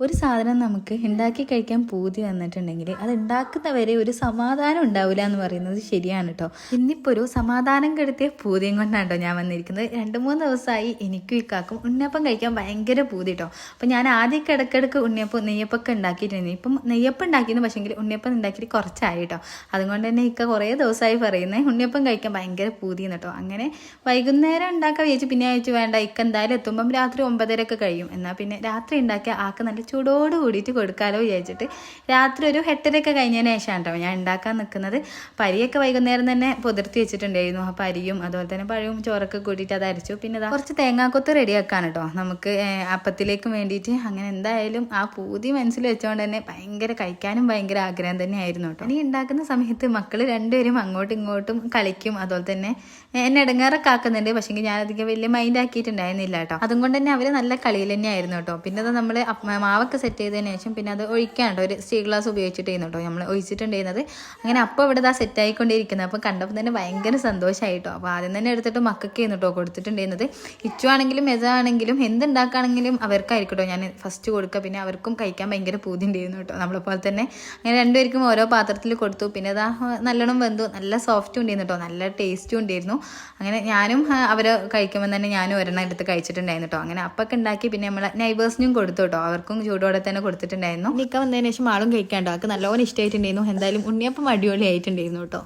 ഒരു സാധനം നമുക്ക് ഉണ്ടാക്കി കഴിക്കാൻ പൂതി വന്നിട്ടുണ്ടെങ്കിൽ അത് ഉണ്ടാക്കുന്നവരെ ഒരു സമാധാനം ഉണ്ടാവില്ല എന്ന് പറയുന്നത് ശരിയാണ് കേട്ടോ ഇന്നിപ്പോൾ ഒരു സമാധാനം കെടുത്തിയ പൂതിയും കൊണ്ടാണ് കേട്ടോ ഞാൻ വന്നിരിക്കുന്നത്. രണ്ട് മൂന്ന് ദിവസമായി എനിക്കും ഇക്കാക്കും ഉണ്ണിയപ്പം കഴിക്കാൻ ഭയങ്കര പൂതി കേട്ടോ അപ്പം ഞാൻ ആദ്യം കിടക്കിടക്ക് ഉണ്ണിയപ്പം നെയ്യപ്പൊക്കെ ഉണ്ടാക്കിയിട്ടുണ്ട്. ഇപ്പം നെയ്യപ്പം ഉണ്ടാക്കിയിരുന്നു പക്ഷേങ്കിൽ ഉണ്ണിയപ്പം ഉണ്ടാക്കിയിട്ട് കുറച്ചായി കേട്ടോ അതുകൊണ്ട് തന്നെ ഇക്ക കുറേ ദിവസമായി പറയുന്നത് ഉണ്ണിയപ്പം കഴിക്കാൻ ഭയങ്കര പൂതിയെന്ന് കേട്ടോ അങ്ങനെ വൈകുന്നേരം ഉണ്ടാക്കാൻ വിചാരിച്ചു പിന്നെ അയച്ചു വേണ്ട ഇക്ക എന്തായാലും എത്തുമ്പം രാത്രി ഒമ്പതരയൊക്കെ കഴിയും. എന്നാൽ പിന്നെ രാത്രി ഉണ്ടാക്കിയ ആൾക്ക് നല്ല ചൂടോട് കൂടിയിട്ട് കൊടുക്കാമല്ലോ വിചാരിച്ചിട്ട്. രാത്രി ഒരു എട്ടരയൊക്കെ കഴിഞ്ഞതിന് ശേഷമാണ് കേട്ടോ ഞാൻ ഉണ്ടാക്കാൻ നിൽക്കുന്നത് പരിയൊക്കെ വൈകുന്നേരം തന്നെ പുതിർത്തി വെച്ചിട്ടുണ്ടായിരുന്നു. ആ പരിയും അതുപോലെ തന്നെ പഴവും ചോറൊക്കെ കൂട്ടിയിട്ട് അത് അരച്ചു. പിന്നെ കുറച്ച് തേങ്ങാക്കൊത്ത് റെഡിയാക്കാൻ കേട്ടോ നമുക്ക് അപ്പത്തിലേക്കും വേണ്ടിയിട്ട്. അങ്ങനെ എന്തായാലും ആ പൂതി മനസ്സിൽ വെച്ചുകൊണ്ട് തന്നെ ഭയങ്കര കഴിക്കാനും ഭയങ്കര ആഗ്രഹം തന്നെയായിരുന്നു കേട്ടോ ഇനി ഉണ്ടാക്കുന്ന സമയത്ത് മക്കൾ രണ്ടുപേരും അങ്ങോട്ടും ഇങ്ങോട്ടും കളിക്കും. അതുപോലെ തന്നെ എന്നെ ഇടങ്ങാറൊക്കെ ആക്കുന്നുണ്ട്. പക്ഷേ ഞാൻ അധികം വലിയ മൈൻഡ് ആക്കിയിട്ടുണ്ടായിരുന്നില്ല കേട്ടോ അതുകൊണ്ട് തന്നെ അവർ നല്ല കളിയിൽ തന്നെയായിരുന്നു കേട്ടോ പിന്നെ നമ്മൾ മാവൊക്കെ സെറ്റ് ചെയ്തതിന് ശേഷം പിന്നെ അത് ഒഴിക്കാൻ കേട്ടോ ഒരു സ്റ്റീൽ ഗ്ലാസ് ഉപയോഗിച്ചിട്ട് ചെയ്യുന്നു നമ്മൾ നമ്മൾ ഒഴിച്ചിട്ടുണ്ടായിരുന്നത്. അങ്ങനെ അപ്പോൾ ഇവിടെ ഇതാ സെറ്റ് ആയിക്കൊണ്ടിരിക്കുന്നത്. അപ്പോൾ കണ്ടപ്പോൾ തന്നെ ഭയങ്കര സന്തോഷമായി കേട്ടോ അപ്പോൾ ആദ്യം തന്നെ എടുത്തിട്ട് മക്കൾക്ക് ചെയ്യുന്നു കേട്ടോ കൊടുത്തിട്ടുണ്ടായിരുന്നത്. ഇച്ചു ആണെങ്കിലും മെജ ആണെങ്കിലും എന്തുണ്ടാക്കുകയാണെങ്കിലും അവർക്കായിരിക്കട്ടോ കേട്ടോ. ഞാൻ ഫസ്റ്റ് കൊടുക്കുക. പിന്നെ അവർക്കും കഴിക്കാൻ ഭയങ്കര പൂതി ഉണ്ടായിരുന്നു കേട്ടോ നമ്മളെപ്പോലെ തന്നെ അങ്ങനെ രണ്ടുപേർക്കും ഓരോ പാത്രത്തിൽ കൊടുത്തു. പിന്നെ അതാ നല്ലോണം വെന്തു. നല്ല സോഫ്റ്റും ഉണ്ടായിരുന്നു കേട്ടോ. നല്ല ടേസ്റ്റും ഉണ്ടായിരുന്നു. അങ്ങനെ ഞാനും അവർ കഴിക്കുമ്പോൾ തന്നെ ഞാനും ഒരെണ്ണം എടുത്ത് കഴിച്ചിട്ടുണ്ടായിരുന്നു കേട്ടോ. അങ്ങനെ അപ്പൊക്കെ ഉണ്ടാക്കി പിന്നെ നമ്മളെ നൈബേഴ്സിനും കൊടുത്തു കേട്ടോ. അവർക്കും ചൂടോടെ തന്നെ കൊടുത്തിട്ടുണ്ടായിരുന്നു. നിക്ക വന്നതിന് ശേഷം ആളും കഴിക്കാണ്ടോ. അവർക്ക് നല്ലോണം ഇഷ്ടമായിട്ടുണ്ടായിരുന്നു എന്തായാലും ഉണ്ണിയപ്പം അടിപൊളി ആയിട്ടുണ്ടായിരുന്നു കേട്ടോ.